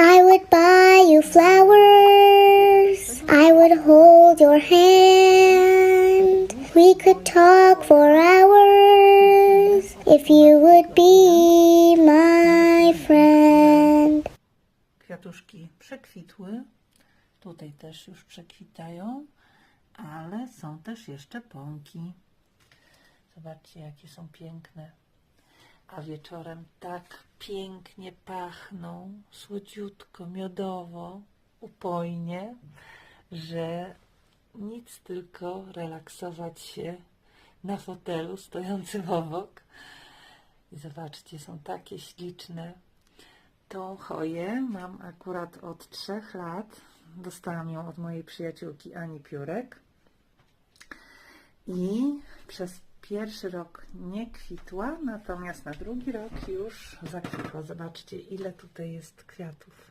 I would buy you flowers. I would hold your hand. We could talk for hours if you would be my friend. Kwiatuszki przekwitły. Tutaj też już przekwitają, ale są też jeszcze pąki. Zobaczcie, jakie są piękne. A wieczorem tak pięknie pachną, słodziutko, miodowo, upojnie, że nic tylko relaksować się na fotelu stojącym obok. I zobaczcie, są takie śliczne. Tą choję mam akurat od trzech lat. Dostałam ją od mojej przyjaciółki Ani Piórek. I przez pierwszy rok nie kwitła, natomiast na drugi rok już zakwitła. Zobaczcie, ile tutaj jest kwiatów.